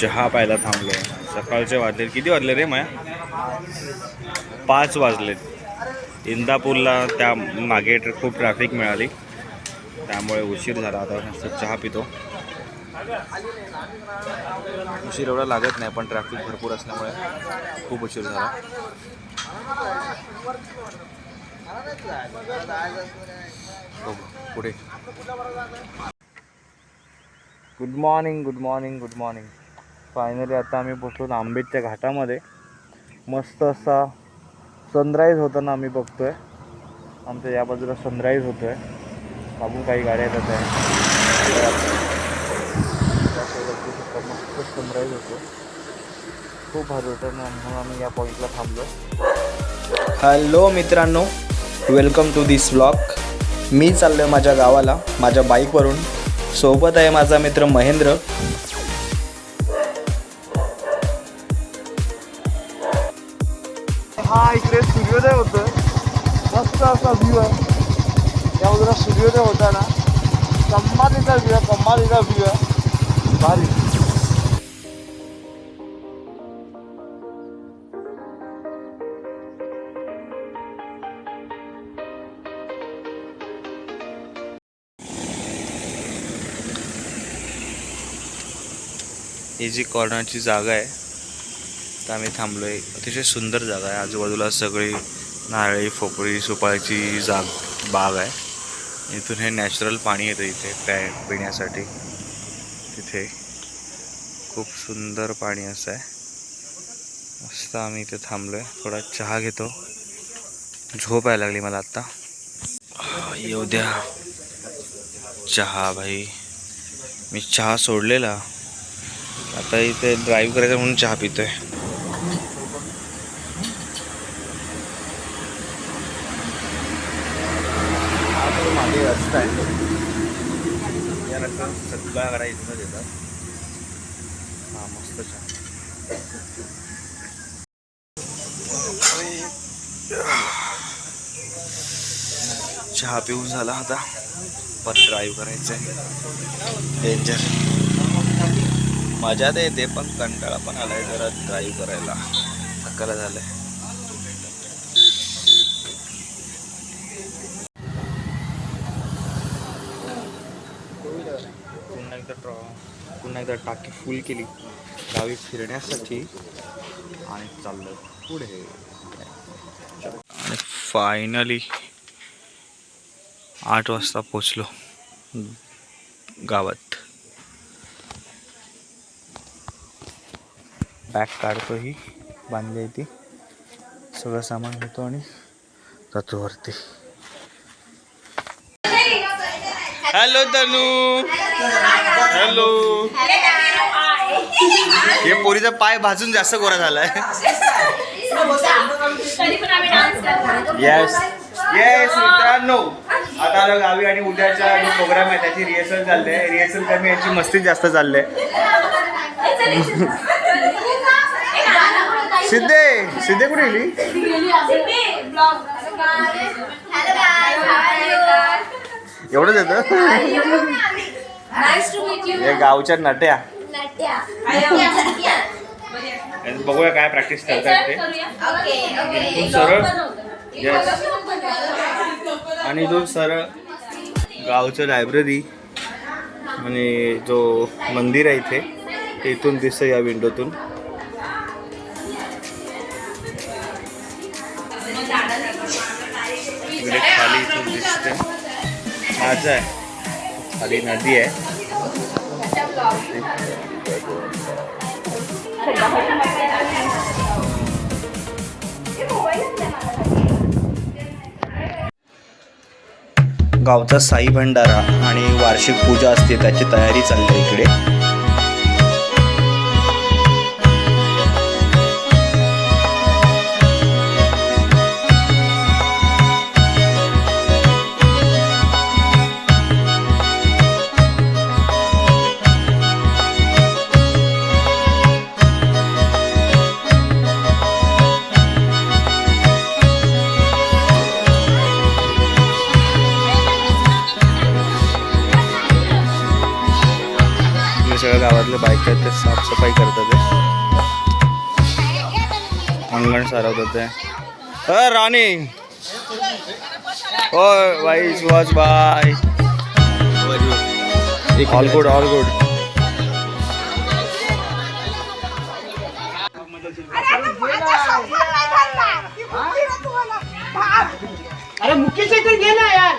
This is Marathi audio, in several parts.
चहा प्यायला थांबलो. सकाळचे वाजले. किती वाजले रे माया? पाच वाजलेत इंदापूरला त्या मागे ट्र- खूप ट्रॅफिक मिळाली. त्यामुळे उशीर झाला. आता मस्त चहा पितो. उशीर एवढा लागत नाही पण ट्रॅफिक भरपूर असल्यामुळे खूप उशीर झाला. पुढे. Good morning good morning good morning finally आता आम्ही पोचलो आंबेडच्या घाटामध्ये. मस्त असा सनराईज होताना आम्ही बघतो आहे आमच्या या बाजूला सनराईज आहे मागून काही गाड्या येतात आहे मस्त सनराईज होतो खूप भारी होतं म्हणून आम्ही या पॉईंटला थांबलो हॅलो मित्रांनो वेलकम टू दिस ब्लॉग मी चाललो आहे माझ्या गावाला माझ्या बाईकवरून सोबत आहे माझा मित्र महेंद्र. हा इकडे सूर्योदय होतं. मस्त असा व्ह्यू आहे. या बाजूला सूर्योदय होता ना कमालीचा व्ह्यू आहे कमालीचा व्ह्यू आहे. भारी. ही जी कॉर्नरची जागा आहे तर आम्ही थांबलो आहे अतिशय सुंदर जागा आहे. आजूबाजूला सगळी नारळी फोपळी सुपाळीची जाग बाग आहे. इथून हे नॅचरल पाणी येतं इथे प्या पिण्यासाठी. तिथे खूप सुंदर पाणी असं आहे. मस्त आम्ही इथे थांबलो आहे थोडा चहा घेतो. झोप यायला लागली मला आत्ता. येऊ द्या. चहा भाई. मी चहा सोडलेला. आता इथे ड्राईव्ह करायचं म्हणून चहा पितो आहे तो मागे आहे. या रक्कम सगळ्या गाड्या इथूनच येतात. हा मस्त छान. चहा पिऊन झाला आता. परत ड्राईव्ह करायचं आहे डेंजर मजा तर येते पण कंटाळा पण आलाय जरा ड्राईव्ह करायला. थकायला झालं आहे एकदा ट्रॉ पुन्हा एकदा टाकी फुल केली. गावी फिरण्यासाठी आणि चाललं पुढे. आणि फायनली आठ वाजता पोचलो गावात. बॅग काढतो ही बांधली आहे ती. सगळं सामान घेतो आणि जातो वरती. हॅलो तनू हॅलो हे पोरीचा पाय भाजून जास्त गोरा झालाय. तरी पण आम्ही डान्स करतो येस येस मित्रांनो. आता आलो गावी आणि उद्याचा जो प्रोग्राम आहे त्याची रिहर्सल चालली आहे रिहर्सल कमी याची मस्ती जास्त चालली आहे सिद्धे सिद्धे कुठे गेली? एवढंच येतं नाईस टू मीट यू हे गावच्या नट्या. नट्या. बघूया. काय प्रॅक्टिस करतायत ते. ओके ओके इथून सरळ. येस आणि इथून सरळ गावचं लायब्ररी आणि जो मंदिर आहे इथे ते इथून दिसतं या विंडोतून इकडे खाली इथून दिसते माझं आहे. खाली नदी आहे. गावचा साई भंडारा आणि वार्षिक पूजा असते त्याची तयारी चालली आहे इकडे. गावातले बायक आहेत ते साफसफाई करतात आहे अंगण सारवतात आहे अ राणी! ओ बाई Suhas bye all good all good अरे मुकेश इथे घे ना यार.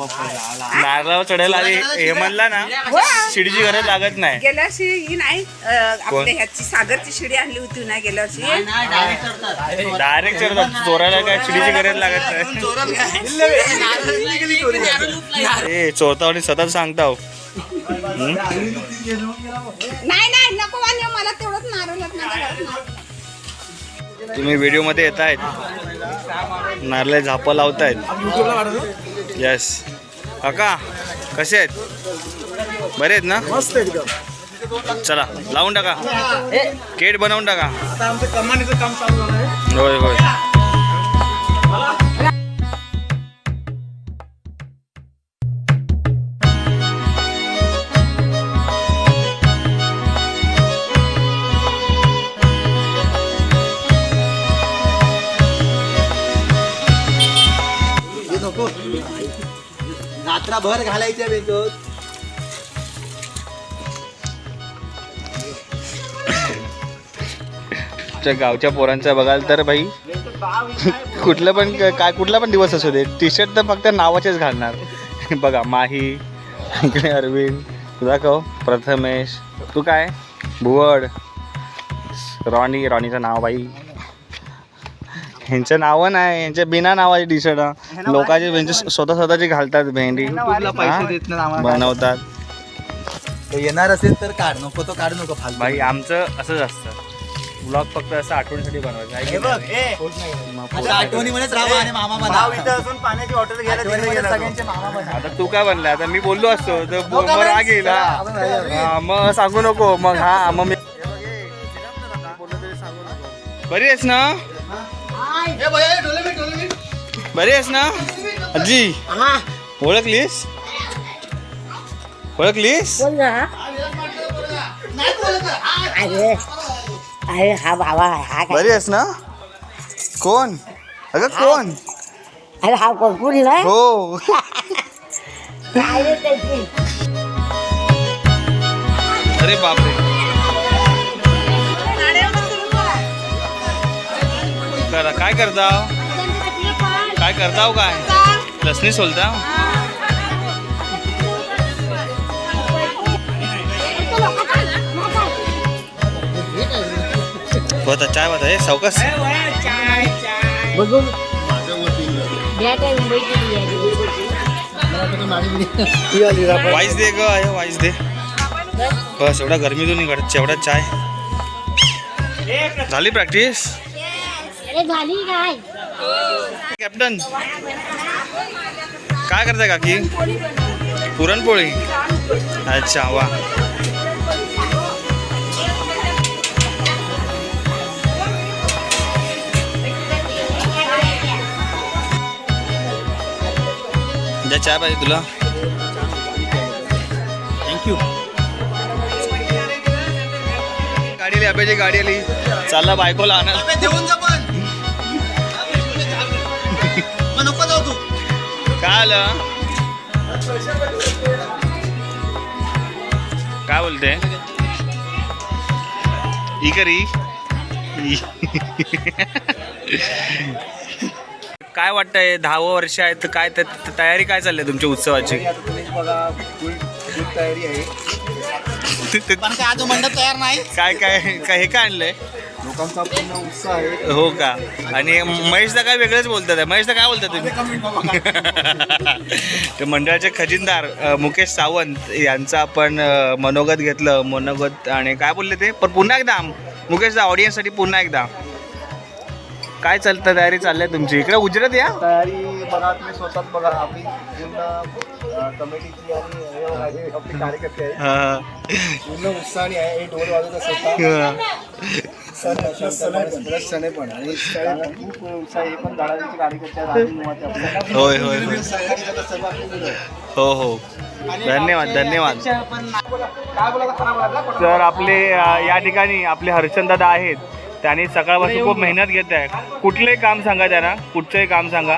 नारळावर चढायला आली हे म्हणला ना शिडीची गरज लागत नाही गेल्या वर्षी ही नाही अ, आपल्या ह्याची सागरची शिडी आणली होती ना गेल्या वर्षी डायरेक्ट चढतात चोरायला काय शिडीची गरज लागत नाही ए चोरता आणि सतत सांगता हो. नाही नाही नको आणि मला तेवढंच नारळ माझ्या घरात नारळ. तुम्ही व्हिडिओमध्ये येत आहेत नारळे झापं लावतायत येस काका कसे आहेत? बरे आहेत ना? मस्त एकदम. चला लावून टाका. केट बनवून टाका. आता आमचं कमानीचं काम चालू झालं आहे होय. होय भर घालायच्या बेंदोत आमच्या गावच्या पोरांचं बघाल तर भाई कुठलं पण काय कुठला पण दिवस असू दे टी शर्ट तर फक्त नावाचेच घालणार. बघा माही इकडे अरविंद तुझा कहो प्रथमेश तू काय? भुवड. रॉनी रॉनीचं नाव बाई. ह्यांचं नावं नाही यांच्या बिना नावाचे टी शर्ट लोकांचे त्यांचे स्वतः स्वतःचे घालतात भेंडी. पैसे देत नाही आम्हाला. बनवतात. तो येणार असेल तर काढ नको तो काढू नको फालतू. भाई आमचं असंच असतं. ब्लॉग फक्त असं आठवणीसाठी बनवायचं. आहे की नाही? मग पोरं- आठवणीमध्येच राहा आणि मामा म्हणा इथं असून पाण्याची बॉटल घ्यायला सगळ्यांचे मामा म्हणा आता तू काय बनला आता मी बोललो असतो तर नको मग राग बाई. येईल हा. आपण राहिलो. हा, मग सांगू नको मग हा मग मी बरी आहेस ना? बरी आहेस ना? आजी. ओळखलीस? ओळखलीस? बोल ना. अरे अरे हा बाबा हा काय? बरी आहेस ना? कोण? अगं कोण? अरे हा कोकुल ना? हो. अरे बापरे. करा काय करताव काय करताव काय? लसणी सोलता? होता चाय होता हे सावकाश. वाईस दे ग आहे वाईस दे. बस एवढा गरमीतून निघत एवढा चाय. झाली प्रॅक्टिस झाली काय? कॅप्टन काय करताय काकी? पुरणपोळी? अच्छा वा. द्या चहा पाहिजे तुला. थँक्यू गाडी आली अभ्याची गाडी आली चालला बायकोला आणायला. काय आलं काय बोलते? ई करी. काय वाटतंय दहावं वर्ष आहे तर काय त्या- तयारी काय चालली आहे तुमच्या उत्सवाची? तयारी आहे. अजून मंडप तयार नाही? काय काय काय हे काय आणलंय? लोकांचा पूर्ण उत्साह आहे. हो का? आणि महेशदा काय वेगळंच बोलतात महेशदा काय बोलतात तुम्ही? ते मंडळाचे खजिनदार अ, मुकेश सावंत यांचं आपण अ, मनोगत घेतलं. मनोगत आणि काय बोलले ते? पण पुन्हा एकदा आम- मुकेश ऑडियन्ससाठी पुन्हा एकदा. काय चालतं तयारी चालली आहे तुमची? इकडे उजरत या. तयारी बघा तुम्ही स्वतःच बघा. पूर्ण कमिटीची आणि हे हे आपले कार्यकर्ते आहे. हा. पूर्ण उत्साहाने आहे. हे ढोल वाजवत स्वतः सण सण आहे सण आहे पण आणि सण खूप उत्साह हे पण धडाडीचे कार्यकर्ते आहेत. आधी मुळात आपल्या. होय होय. हो हो. धन्यवाद धन्यवाद. तर आपले या ठिकाणी आपले हर्षणदादा आहेत. त्यांनी सकाळपासून खूप मेहनत घेत आहे. कुठलंही काम सांगा त्यांना कुठचंही काम सांगा.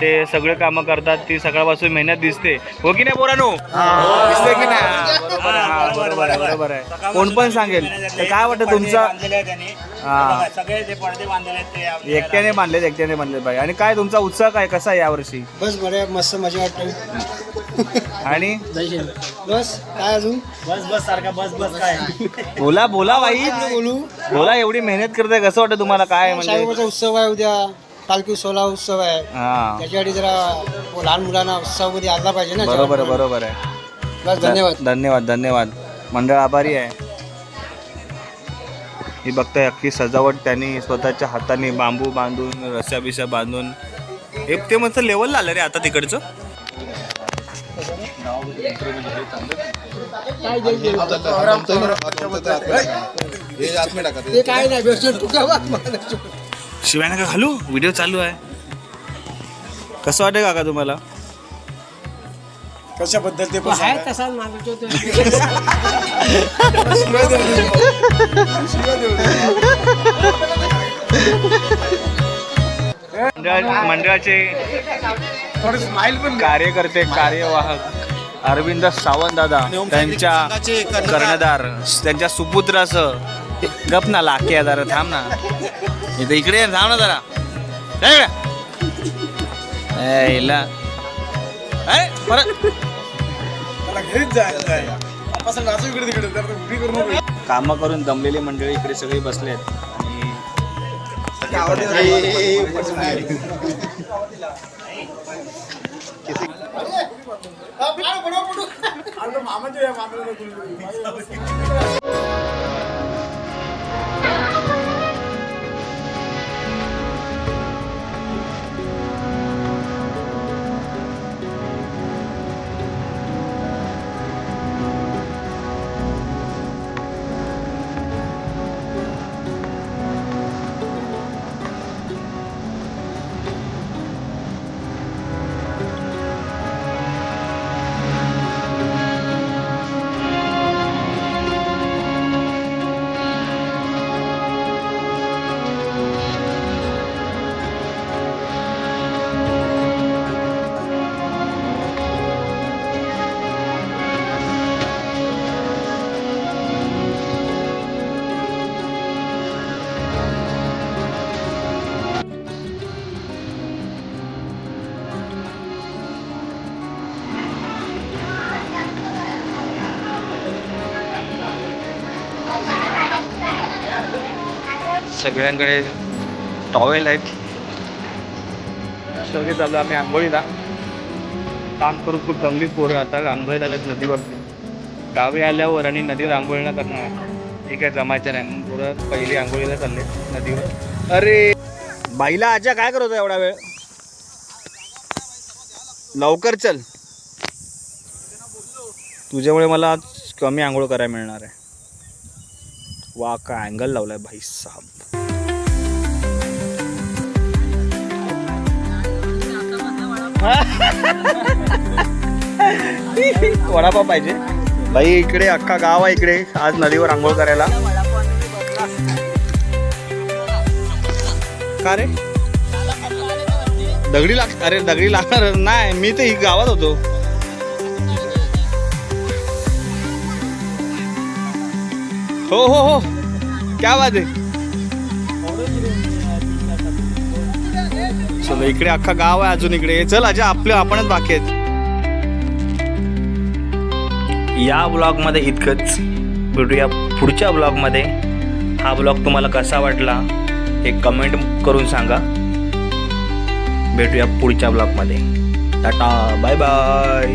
ते सगळे कामं करतात ती सकाळपासून मेहनत दिसते. हो की नाही पोरानो? दिसते की नाही? हा, बरोबर आहे हा, बरोबर आहे. बरोबर आहे कोण पण सांगेल. तर काय वाटतं तुमचं? हा. एकट्याने बांधलेत एकट्याने बांधलेत भाई आणि काय तुमचा उत्साह काय कसा आहे यावर्षी? बस बरे मस्त मजा वाटते आणि? बस काय अजून? बस बस सारखा बस बस काय? बोला बोला बाई. बोलू? बोला एवढी मेहनत करताय कसं वाटतं तुम्हाला? काय म्हणजे? उत्सव आहे उद्या. पालखी सोला उत्सव आहे. हा. त्याच्यासाठी जरा लहान मुलांना उत्सवामध्ये आला पाहिजे ना बरोबर आहे बरोबर आहे. बस धन्यवाद. धन्यवाद धन्यवाद. मंडळ आभारी आहे. ही बघताय अख्खी सजावट त्यांनी स्वतःच्या हाताने बांबू बांधून रस्या बिस्या बांधून. हे ते मस्त लेवलला आलं रे आता तिकडचं. काय नाही शिवाय नका घालू? व्हिडिओ चालू आहे. कसं वाटेल काका तुम्हाला? कशाबद्दल ते पण आहे तसाच माणूस तो. मंडळ मंडळाचे कार्यकर्ते कार्यवाहक. अरविंद सावंत दादा त्यांच्या कर्णधार. त्यांच्या सुपुत्रासह गप ना लाके जरा थांब ना. इथं इकडे थांब ना जरा. इला. परत. कामं करून दमलेली मंडळी इकडे सगळी बसले आणि అందులో మా అమ్మ सगळ्यांकडे टॉवेल आहेत. सगळे चालू आम्ही आंघोळीला. काम करून खूप दमली पोरं. आता आंघोळीला आल्यात नदीवरती. गावी आल्यावर आणि नदीवर आंघोळीला करणार ठीक आहे जमायचं नाही. मग पोरं पहिली आंघोळीला चालले नदीवर. अरे! बाईला आजा काय करत होता एवढा वेळ? लवकर चल. तुझ्यामुळे मला आज कमी आंघोळ करायला मिळणार आहे. वा का अँगल लावलाय भाई साहब. वडापाव पाहिजे. भाई इकडे अख्खा गाव आहे इकडे. आज नदीवर आंघोळ करायला. का रे? दगडी लाग अरे दगडी लागणार नाही. मी तर ही गावात होतो. हो हो हो. क्या बात आहे चलो इकडे अख्खा गाव आहे अजून इकडे. चल अजा आपले आपणच बाकी आहेत. या ब्लॉगमध्ये इतकंच. भेटूया पुढच्या ब्लॉगमध्ये. हा ब्लॉग तुम्हाला कसा वाटला हे कमेंट करून सांगा. भेटूया पुढच्या ब्लॉगमध्ये. Tata bye bye